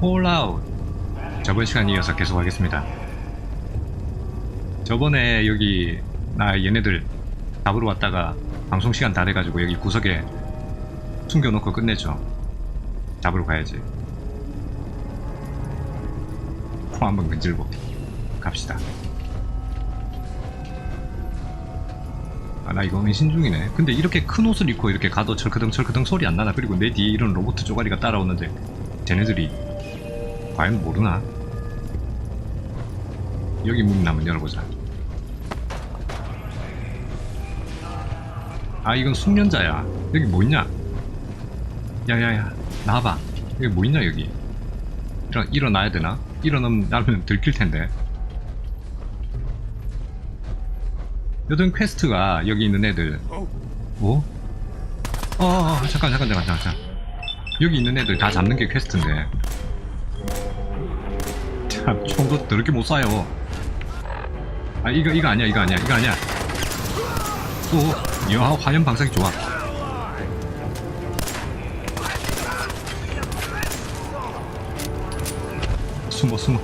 폴아웃 저번 시간 이어서 계속하겠습니다. 저번에 여기 나 얘네들 잡으러 왔다가 방송 시간 다 돼가지고 여기 구석에 숨겨놓고 끝냈죠. 잡으러 가야지. 코 한번 근질고 갑시다. 아 나 이거 은신 중이네. 근데 이렇게 큰 옷을 입고 이렇게 가도 철크덩 철크덩 소리 안 나나? 그리고 내 뒤에 이런 로봇 쪼가리가 따라오는데 쟤네들이 과연 모르나? 여기 문 한번 열어보자. 아 이건 숙련자야. 여기 뭐 있냐? 야야야 나와봐. 여기 뭐 있냐 여기? 일어, 일어나야 되나? 일어나면 들킬 텐데. 여든 퀘스트가 여기 있는 애들. 뭐? 어, 어, 어 잠깐 잠깐 잠깐 잠깐. 여기 있는 애들 다 잡는 게 퀘스트인데. 참 총도 더럽게 못 쏴요. 아 이거 이거 아니야 이거 아니야 이거 아니야. 또 야, 화염 방사기 좋아. 숨어 숨어.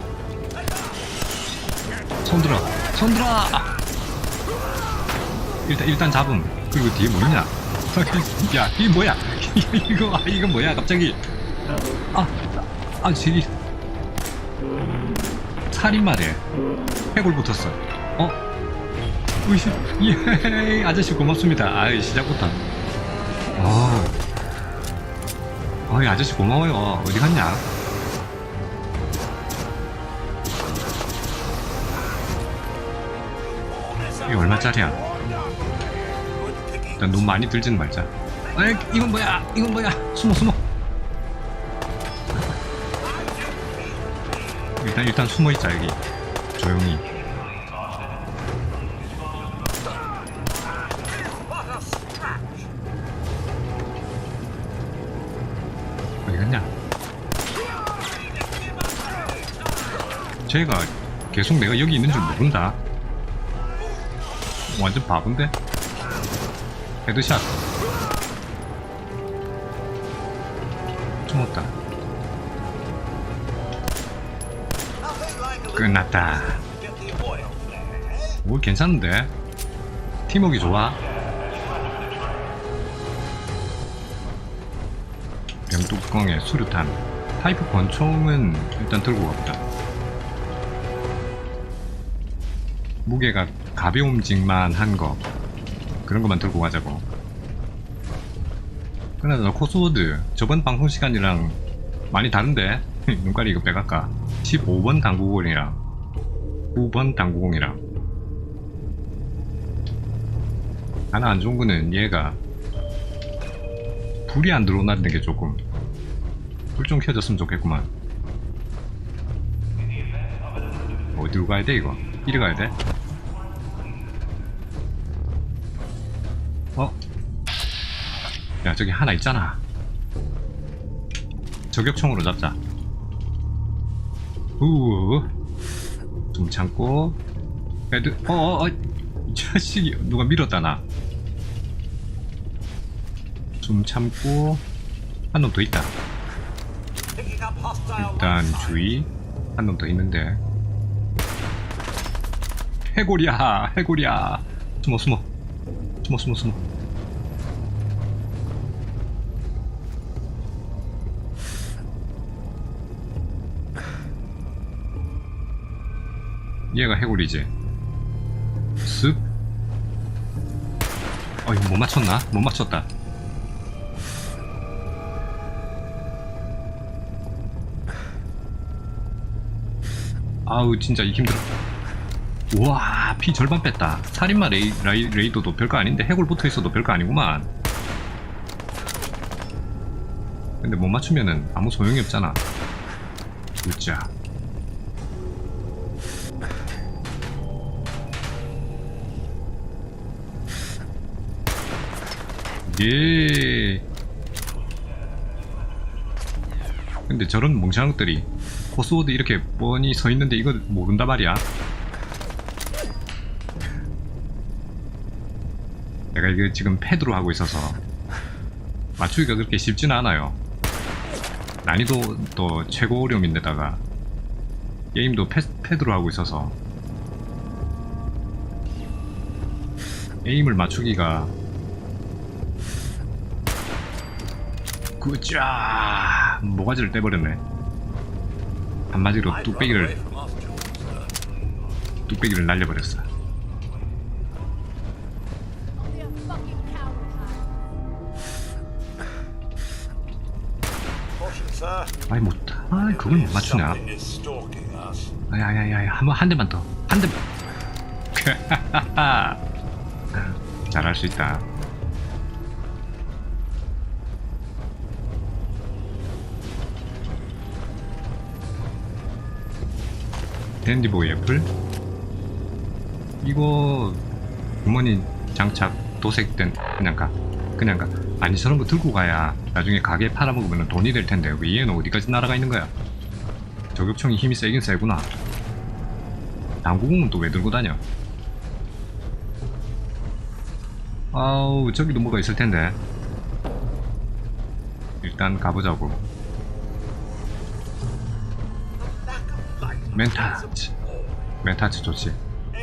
손들어 손들어! 아. 일단 일단 잡음. 그리고 뒤에 뭐 있냐? 야 이게 뭐야? 이거 아, 이거 뭐야 갑자기? 아아 저기 살인마래 해골 붙었어. 어? 으이씨 예 아저씨 고맙습니다. 아 시작부터. 어 어이 아저씨 고마워요. 어디 갔냐? 이게 얼마짜리야? 일단 너무 많이 들지는 말자. 에이 이건 뭐야? 이건 뭐야? 숨어 숨어 일단 일단 숨어 있자 여기. 조용히. 어디 갔냐? 쟤가 계속 내가 여기 있는 줄 모른다. 완전 바본데? 헤드샷. 숨었다 끝났다. 오 괜찮은데? 팀워크 좋아? 병뚜껑에 수류탄. 타이프 권총은 일단 들고 갑니다. 무게가 가벼움직만 한 거. 그런 것만 들고 가자고. 그나저나 코스워드. 저번 방송 시간이랑 많이 다른데? 눈깔이 이거 빼갈까 15번 당구공이랑 9번 당구공이랑 하나 안 좋은 거는 얘가 불이 안 들어온다는 게 조금 불 좀 켜졌으면 좋겠구만 어디로 가야 돼 이거 이리 가야 돼? 어? 야 저기 하나 있잖아 저격총으로 잡자 우좀 참고. 애들 어어 어 이 자식이 누가 밀었다 나좀 참고. 한 놈 더 있다. 일단 주의. 한 놈 더 있는데. 해골이야 해골이야. 숨어 숨어. 숨어 숨어 숨어 얘가 해골이지 쓱 어, 이거 못 맞췄나? 못 맞췄다. 아우 진짜 이 힘들어. 우와 피 절반 뺐다. 살인마 레이, 라이, 레이더도 별거 아닌데 해골 붙어있어도 별거 아니구만. 근데 못 맞추면은 아무 소용이 없잖아. 웃자 예. 근데 저런 멍청한 것들이 코스워드 이렇게 뻔히 서 있는데 이거 모른다 말이야. 내가 이거 지금 패드로 하고 있어서 맞추기가 그렇게 쉽지는 않아요. 난이도 또 최고 어려움인데다가 게임도 패, 패드로 하고 있어서 에임을 맞추기가 그짜 모가지를 떼버렸네. 한마디로 뚝배기를 뚝배기를 날려버렸어. 아이 못, 아 그걸 못 맞추냐 Something is stalking us. 야야야야 한번 한 대만 더. 한 대만 잘할 수 있다 댄디보이 애플 이거 주머니 장착 도색된 그냥 가 그냥 가 아니 저런 거 들고 가야 나중에 가게에 팔아먹으면 돈이 될 텐데 왜 얘는 어디까지 날아가 있는 거야 저격총이 힘이 세긴 세구나. 당구공은 또 왜 들고 다녀? 아우 저기도 뭐가 있을 텐데. 일단 가보자고. 멘타츠. 멘타츠 좋지.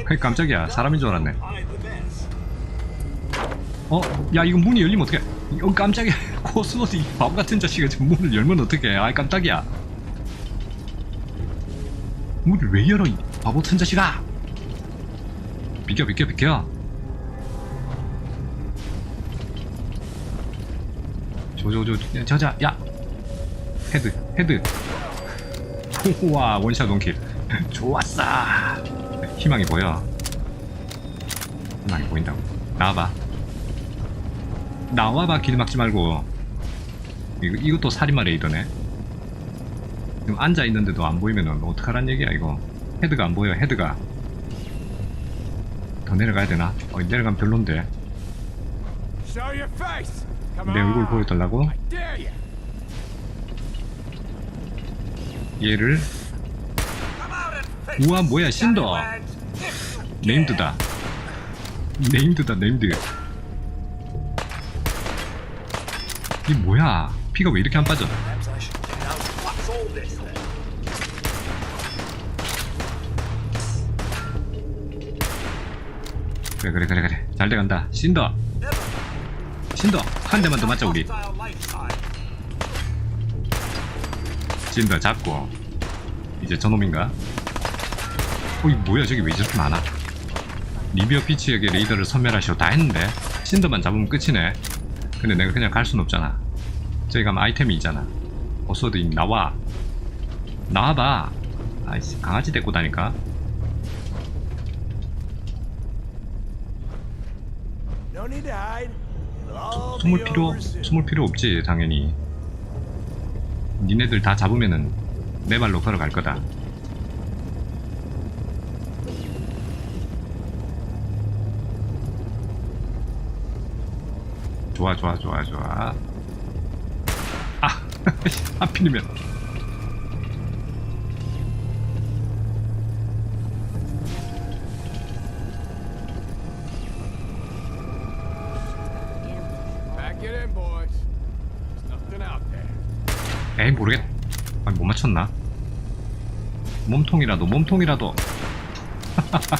그 깜짝이야 사람인 줄 알았네. 어? 야 이거 문이 열리면 어떡해? 어 깜짝이야. 코스모스 이 바보 같은 자식아 지금 문을 열면 어떡해? 아이 깜짝이야. 문을 왜 열어 이 바보 같은 자식아! 비켜 비켜 비켜. 저저저 저자 야 헤드 헤드 우와 원샷 원킬. 좋았어 희망이 보여. 희망이 보인다고. 나와봐. 나와봐 길 막지 말고. 이거, 이것도 살인마 레이더네. 지금 앉아있는데도 안 보이면 어떡하란 얘기야 이거. 헤드가 안 보여 헤드가. 더 내려가야 되나? 어 내려가면 별론데. 내 얼굴. 보여달라고? I dare you. 얘를 우와 뭐야 신더. 네임드다 네임드다 네임드 이 뭐야 피가 왜 이렇게 안 빠져? 그래 그래 그래 그래 잘 돼간다 신더. 신더 한 대만 더 맞자 우리 신더 잡고. 이제 저놈인가? 어이 뭐야? 저기 왜 저렇게 많아? 리비어 피치에게 레이더를 선멸하시오. 다 했는데. 신더만 잡으면 끝이네. 근데 내가 그냥 갈 순 없잖아. 저기 가면 아이템이 있잖아. 어서드 나와. 나와봐. 아이씨 강아지 데리고 다니까? 숨을 필요. 숨을 필요 없지 당연히 니네들 다 잡으면은 내 발로 걸어갈 거다. 좋아 좋아 좋아 좋아. 아 하필이면 에이 모르겠 아니 못 맞췄나? 몸통이라도 몸통이라도.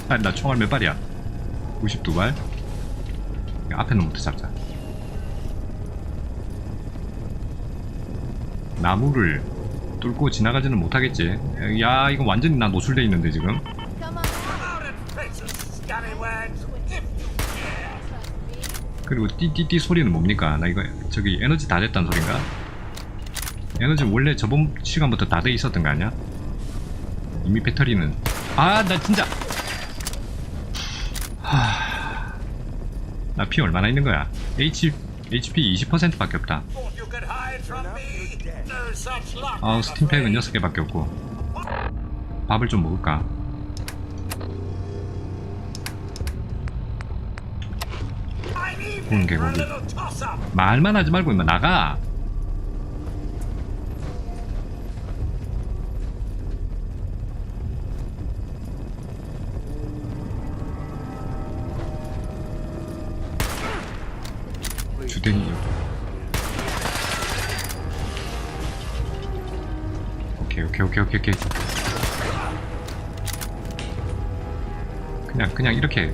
나 총알 몇 발이야? 92발? 앞에 놈부터 잡자. 나무를 뚫고 지나가지는 못하겠지. 야 이거 완전히 나 노출돼 있는데 지금. 그리고 띠띠띠 소리는 뭡니까? 나 이거 저기 에너지 다 됐다는 소린가 에너지 원래 저번 시간부터 다 돼 있었던 거 아니야? 이미 배터리는. 아 나 진짜. 나피 얼마나 있는 거야? H HP 20%밖에 없다. 아 I'm 스팀팩은 afraid. 6개밖에 없고. 밥을 좀 먹을까? a 개고기. 말만 하지 말고 임마 나가 주댕이 오케이 오케이 오케이 오케이 오케이. 그냥 그냥 이렇게.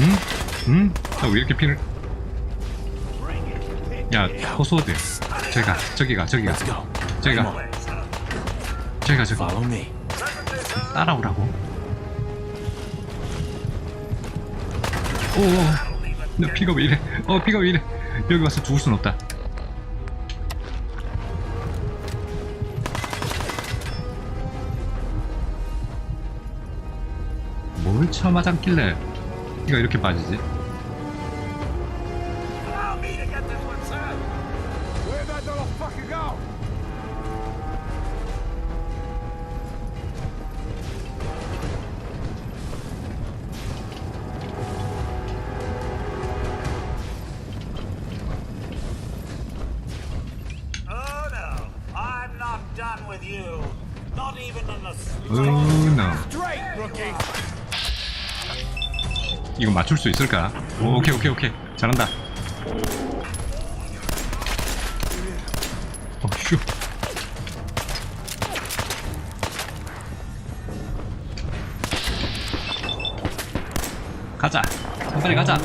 응? 응? 나 왜 이렇게 피를? 야 호소드 저기가 저기가 저기가. 저기가. 저기가 저기. 따라오라고? 오오 나 피가 왜 이래? 어 피가 왜 이래? 여기 와서 죽을 순 없다. 뭘 쳐맞았길래 피가 이렇게 빠지지 이거 맞출 수 있을까? 오, 오케이 오케이 오케이. 잘한다. 어 휴. 가자. 빨리 가자.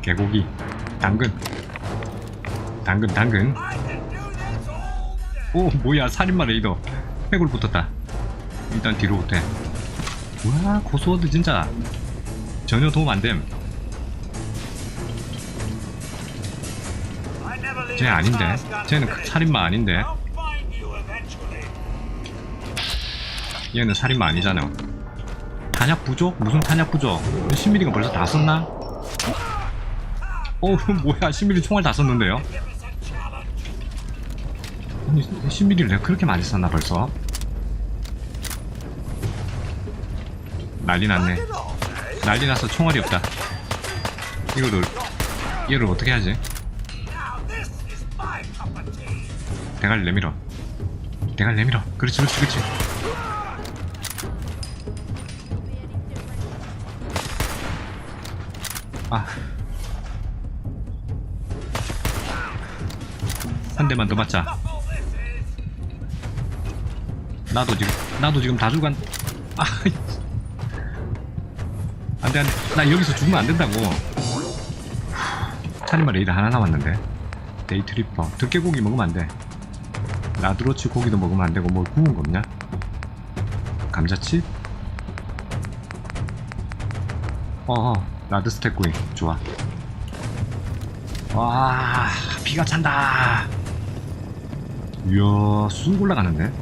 개고기. 당근. 당근 당근. 오 뭐야. 살인마 레이더. 팩으로 붙었다 일단 뒤로 못해 우와 고스워드 진짜 전혀 도움 안됨 쟤 아닌데 쟤는 finished. 살인마 아닌데. 얘는 살인마 아니잖아 탄약 부족? 무슨 탄약 부족 10mm가 벌써 다 썼나? 어 뭐야 10mm 총알 다 썼는데요? 아니 10mm를 내가 그렇게 많이 썼나 벌써? 난리 났네? 난리 나서 총알이 없다 이거를 얘를 어떻게 하지? 대가리 내밀어 대가리 내밀어 그렇지 그렇지 그렇지 아. 한 대만 더 맞자. 나도 지금, 나도 지금 다 죽은. 아, 안 돼, 안 돼. 나 여기서 죽으면 안 된다고. 차리마 레이드 하나 남았는데. 데이트리퍼. 들깨고기 먹으면 안 돼. 라드로치 고기도 먹으면 안 되고, 뭐 구운 거 없냐? 감자칩? 어어, 라드스텍 구이. 좋아. 와, 비가 찬다. 이야, 쑥 올라가는데?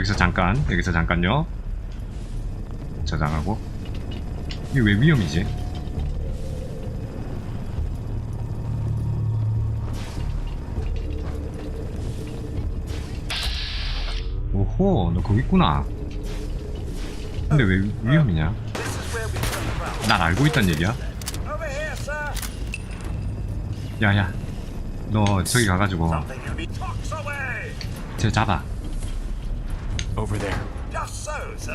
여기서 잠깐, 여기서 잠깐요. 저장하고. 이게 왜 위험이지? 오호, 너 거기 있구나. 근데 왜 위험이냐? 날 알고 있단 얘기야? 야야, 너 저기 가가지고. 쟤 잡아. Over there. Just so, sir.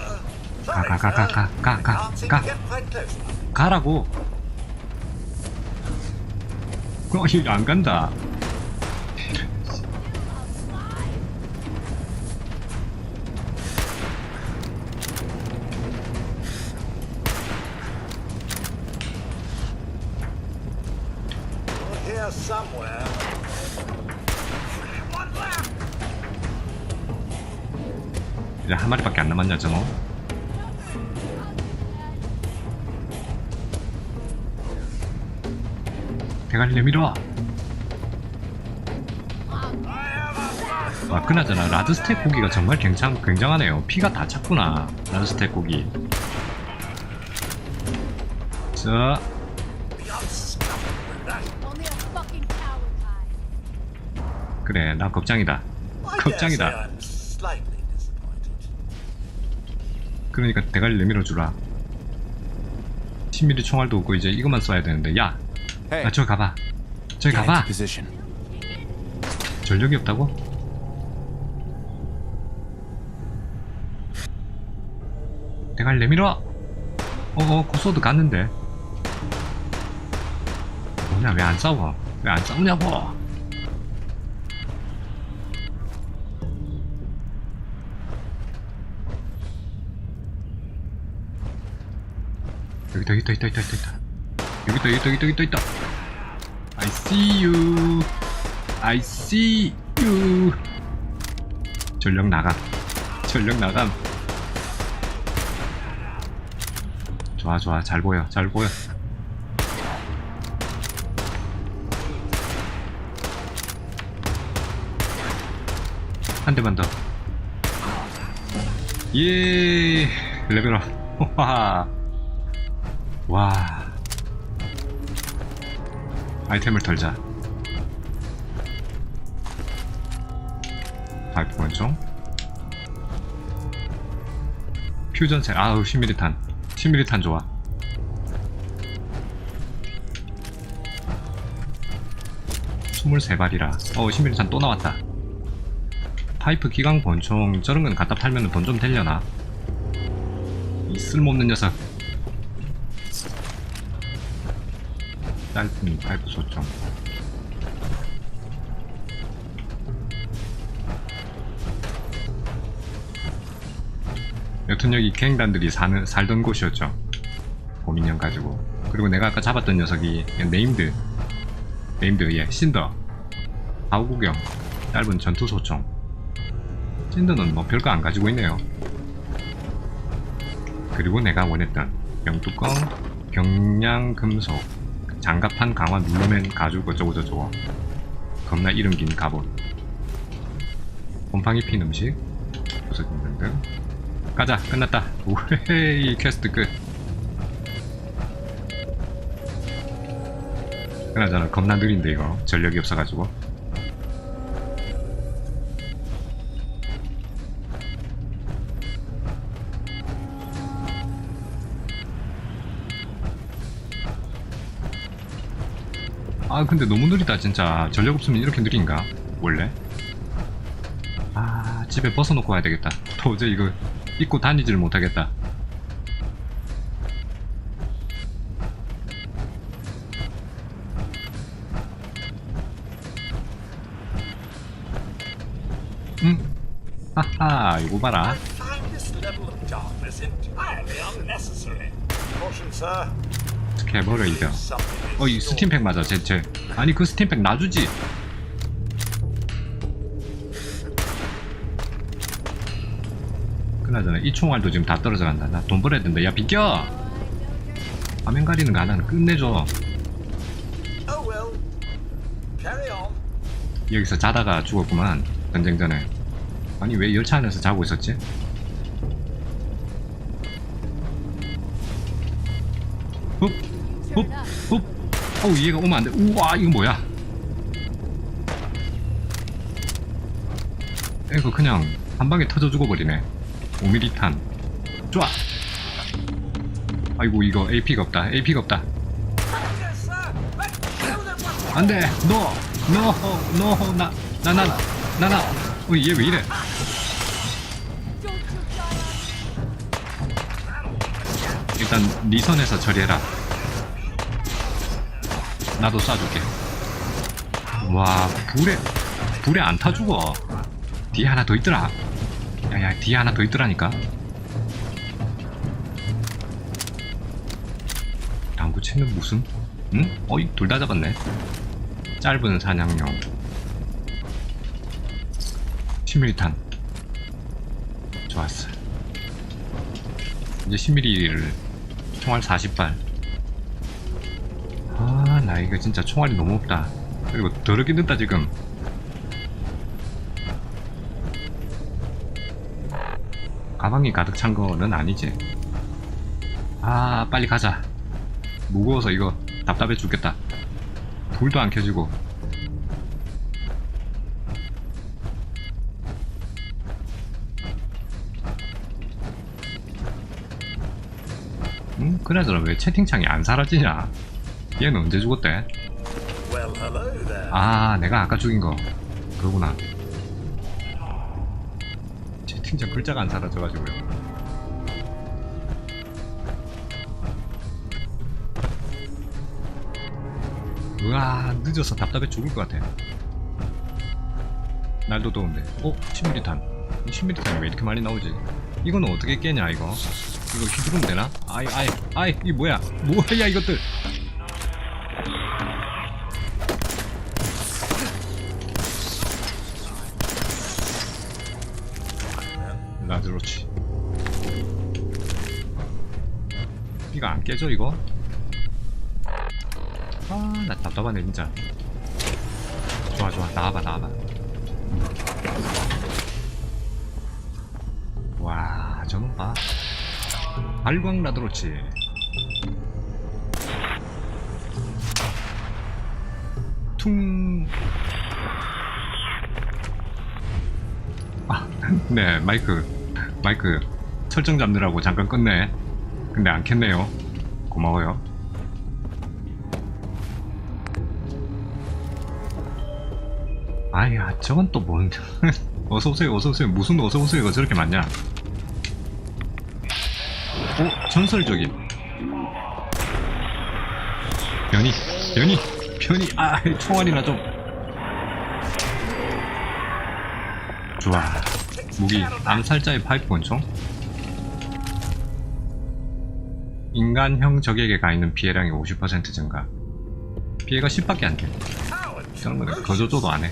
가, Sorry, 가, 가. 가, 가, I 가, can't seem 가. to get quite close enough. 가라고. 어, 이안 간다. 내밀어. 아, 그나저나 라드스텍 고기가 정말 굉장, 굉장하네요. 피가 다 찼구나. 라드스텍 고기. 자. 그래, 나 걱정이다. 걱정이다. 그러니까 대가리 내밀어 주라. 10mm 총알도 없고 이제 이것만 쏴야 되는데, 야, 아, 저기 가봐. 저기 가봐. 전력이 없다고? 대갈 내밀어! 어어 고소도 갔는데. 뭐냐 왜 안 싸워? 왜 안 싸우냐고! 여기다 여기다 있다 있다 있다 있다 여기다 여기다 여기다 여기다 있다. I see you. I see you. 전력 나감. 전력 나감. 좋아 좋아. 잘 보여 잘 보여. 한 대만 더. 예, 레벨업. 와. 와. 아이템을 털자. 파이프 권총. 퓨전체. 아우, 10mm탄. 10mm탄 좋아. 스물세 발이라. 어, 10mm탄 또 나왔다. 파이프 기강 권총 저런 건 갖다 팔면 돈 좀 되려나? 이 쓸모없는 녀석. 짧은 파이프 소총. 여튼 여기 갱단들이 사는 살던 곳이었죠. 고민형 가지고. 그리고 내가 아까 잡았던 녀석이 네임드, 네임드 예 신더, 아우구경, 짧은 전투 소총. 신더는 뭐 별거 안 가지고 있네요. 그리고 내가 원했던 병뚜껑, 경량 금속, 장갑판 강화 눌러맨 가죽 어쩌고저쩌고. 겁나 이름 긴 갑옷 곰팡이 핀 음식. 부서진 등등. 가자 끝났다. 우헤이 퀘스트 끝. 그나저나 겁나 느린데 이거. 전력이 없어가지고 아 근데 너무 느리다 진짜 전력 없으면 이렇게 느린가 원래 아 집에 벗어놓고 가야 되겠다 도저히 이거 입고 다니지를 못하겠다 응 하하 이거 봐라. 스캐버레이더 Something is 어이 스팀팩 맞아. 쟤쟤 아니 그 스팀팩 놔주지. 그나저나 이 총알도 지금 다 떨어져 간다. 나 돈 벌어야 된다. 야 비켜! 화면 가리는 거 하나는 끝내줘. Oh. 여기서 자다가 죽었구만. 전쟁 전에. 아니 왜 열차 안에서 자고 있었지? 어우 얘가 오면 안돼 우와 이거 뭐야 이거 그냥 한 방에 터져 죽어버리네 5mm 탄 좋아 아이고 이거 AP가 없다 AP가 없다 안돼 노! 노! 노! 나! 나! 나! 나! 나! 어, 얘 왜 이래? 일단 네 선에서 처리해라 나도 쏴줄게. 와 불에 불에 안 타 죽어. 뒤에 하나 더 있더라. 야야 뒤에 하나 더 있더라니까. 당구치는 무슨? 응? 어이 둘 다 잡았네. 짧은 사냥용. 10mm탄. 좋았어. 이제 10mm를 총알 40발 이거 진짜 총알이 너무 없다. 그리고 더럽게 늦다 지금. 가방이 가득 찬 거는 아니지? 아 빨리 가자. 무거워서 이거 답답해 죽겠다. 불도 안 켜지고. 응? 그나저나 왜 채팅창이 안 사라지냐 얘는 언제 죽었대? 아 내가 아까 죽인 거. 그러구나. 채팅창 글자가 안 사라져가지고요. 으아 늦어서 답답해 죽을 것 같아. 날도 더운데. 어? 10mm탄. 10mm탄이 왜 이렇게 많이 나오지? 이거는 어떻게 깨냐 이거? 이거 휘두르면 되나? 아이 아이 아이 이 뭐야? 뭐야 이것들? 깨져 이거? 아 나 답답하네 진짜. 좋아 좋아. 나와봐 나와봐. 와 저놈 봐. 발광 라드로치 퉁. 아, 네, 마이크, 마이크, 설정 잡느라고 잠깐 껐네. 근데 안 켰네요. 고마워요. 아야, 저건 또 뭔, 어서오세요, 어서오세요. 무슨 어서오세요가 저렇게 많냐? 오, 전설적인. 변이, 변이, 변이, 아, 총알이나 좀. 좋아. 무기 암살자의 파이프 권총. 인간형 적에게 가있는 피해량이 50% 증가. 피해가 10밖에 안 돼. 저런 거는 거저줘도 안 해.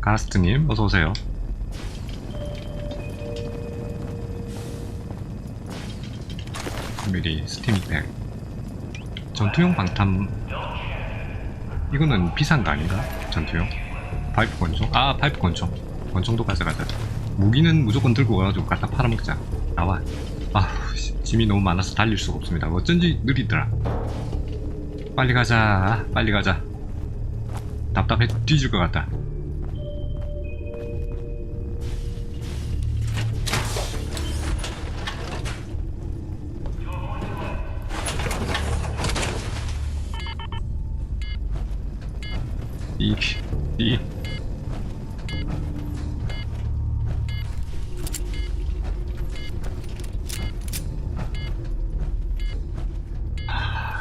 가스트님, 어서오세요. 미리 스팀팩. 전투용 방탄 이거는 비싼 거 아닌가? 전투용? 파이프 권총? 아 파이프 권총 권총도 가져가자 무기는 무조건 들고 가가지고 갖다 팔아먹자. 나와. 아 짐이 너무 많아서 달릴 수가 없습니다. 어쩐지 느리더라. 빨리 가자. 빨리 가자. 답답해 뒤질 것 같다. 이, 이.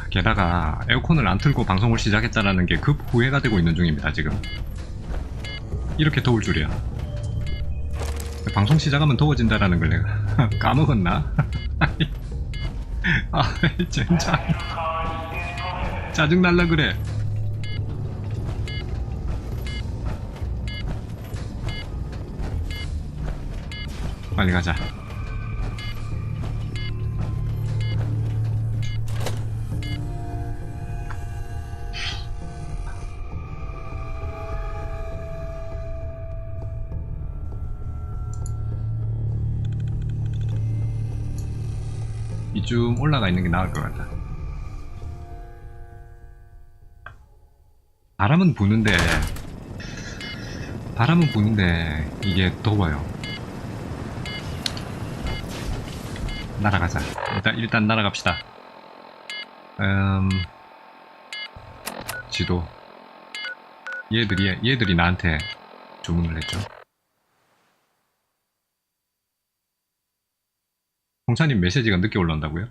게다가 에어컨을 안 틀고 방송을 시작했다라는 게 급 후회가 되고 있는 중입니다, 지금. 이렇게 더울 줄이야. 방송 시작하면 더워진다라는 걸 내가 까먹었나? 아, 진짜. 짜증날라 그래. 빨리 가자. 이쯤 올라가 있는 게 나을 것 같다. 바람은 부는데, 바람은 부는데, 이게 더워요. 날아가자. 일단, 일단 날아갑시다. 음, 지도. 얘들이, 얘들이 나한테 주문을 했죠. 홍차님 메시지가 늦게 올라온다고요?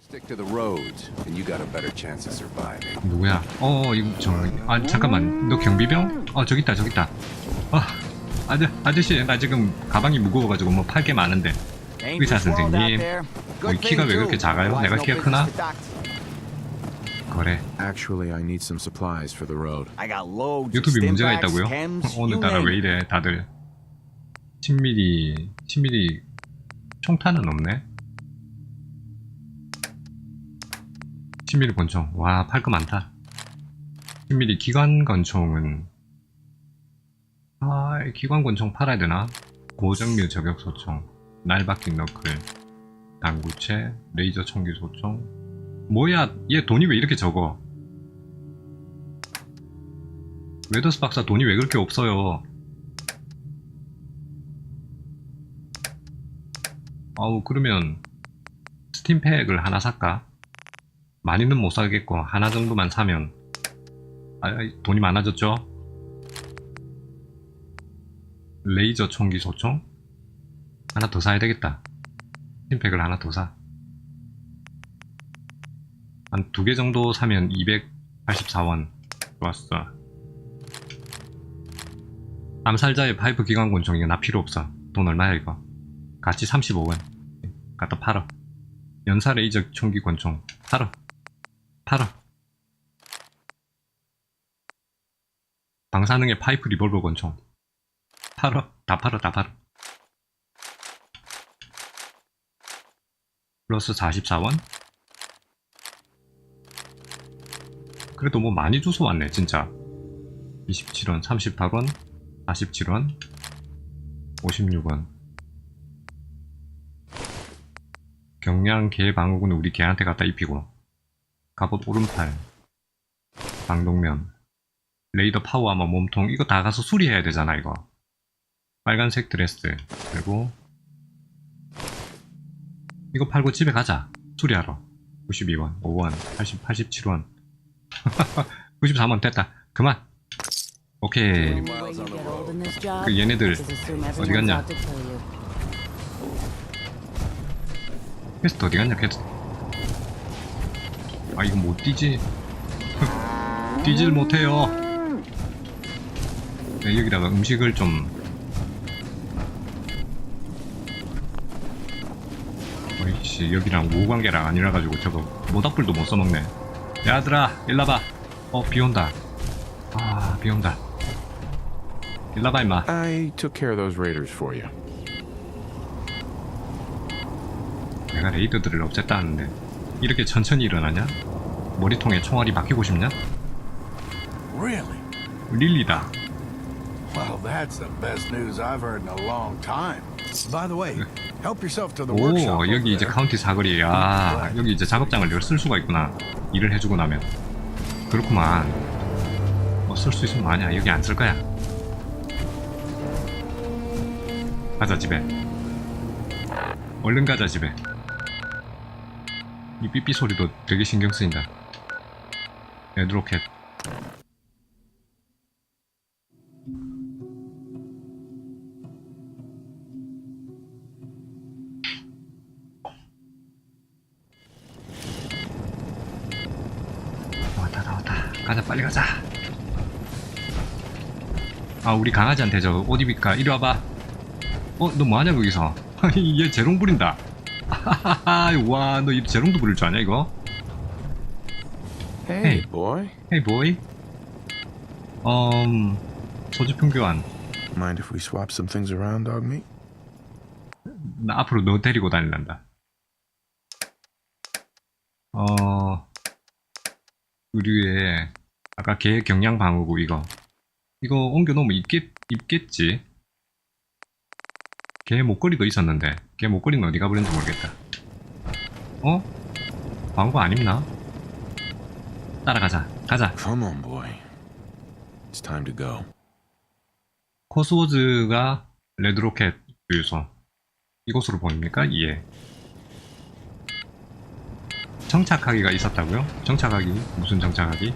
Stick to the roads, and you got a better chance of surviving. 누구야? 어, 이거 저, 아 잠깐만, 너 경비병? 어 저기 있다, 저기 있다. 아, 아저 아저씨, 나 지금 가방이 무거워가지고 뭐 팔 게 많은데. 의사 선생님, 어, 이 키가 왜 그렇게 작아요? 내가 키가 크나? 그래. Actually, I need some supplies for the road. I got loads of 유튜브에 문제가 있다고요? 오늘따라 왜. 이래, 다들. 10mm, 10mm 총탄은 없네. 10mm 권총. 와, 팔 거 많다. 10mm 기관 권총은 아, 이 기관 권총 팔아야 되나? 고정류 저격 소총, 날박힌 너클, 당구체, 레이저 총기 소총. 뭐야, 얘 돈이 왜 이렇게 적어? 웨더스 박사 돈이 왜 그렇게 없어요? 아우 그러면 스팀팩을 하나 살까? 많이는 못 사겠고 하나 정도만 사면 아, 돈이 많아졌죠? 레이저 총기 소총? 하나 더 사야 되겠다. 팀팩을 하나 더 사. 한 두 개 정도 사면 284원. 좋았어. 암살자의 파이프 기관 권총 이거 나 필요 없어. 돈 얼마야 이거? 같이 35원. 갖다 팔어. 연사 레이저 총기 권총 팔어. 팔어. 방사능의 파이프 리볼버 권총 팔어. 다 팔어 다 팔어. 플러스 44원? 그래도 뭐 많이 주워 왔네 진짜 27원 38원 47원 56원 경량 개 방어구는 우리 개한테 갖다 입히고 갑옷 오른팔 방독면 레이더 파워 아마 몸통 이거 다 가서 수리해야 되잖아 이거. 빨간색 드레스 그리고 이거 팔고 집에 가자. 수리하러. 92원 5원 80, 87원. 94원 됐다. 그만. 오케이. 그 얘네들 어디 갔냐? 퀘스트 어디 갔냐 퀘스트? 아 이거 못 뛰지? 뛰질 못해요. 네, 여기다가 음식을 좀. 어이씨 여기랑 무관계랑 아니라 가지고 저거 모닥불도 못 써먹네. 야들아 일나봐. 어 비온다. 아 비온다. 일나봐 임마. I took care of those raiders for you. 내가 레이더들을 없앴다는데 이렇게 천천히 일어나냐? 머리통에 총알이 박히고 싶냐? Really? 릴리다 Well, that's the best news I've heard in a long time. By the way, help yourself to the 오 workshop. over 여기 이제. 카운티 사거리 아 여기 이제 작업장을 열쓸 수가 있구나 일을 해주고 나면 그렇구만 뭐 쓸 수 있으면 아니야 여기 안 쓸 거야 가자 집에 얼른 가자 집에 이 삐삐 소리도 되게 신경 쓰인다. 레드로켓. 나왔다 나왔다. 가자 빨리 가자. 아 우리 강아지한테 저옷 입을까 이리 와봐. 어 너 뭐하냐 거기서? 얘 재롱 부린다 와 너 이 재롱도 부릴 줄 아냐 이거 Hey, Hey. boy. 헤이 보이 음 소지품 교환 Mind if we swap some things around, dog meat? 나 앞으로 너 데리고 다닐란다 어 의류에 아까 개 경량 방어구 이거 이거 옮겨 놓으면 입겠, 입겠지 개 목걸이도 있었는데 개 목걸이는 어디 가버렸는지 모르겠다 어? 방어구 안 입나? 따라가자 가자 Come on, boy. It's time to go. 코스워즈가 레드로켓 주유소 이곳으로 보입니까? 예 정착하기가 있었다고요? 정착하기 무슨 정착하기?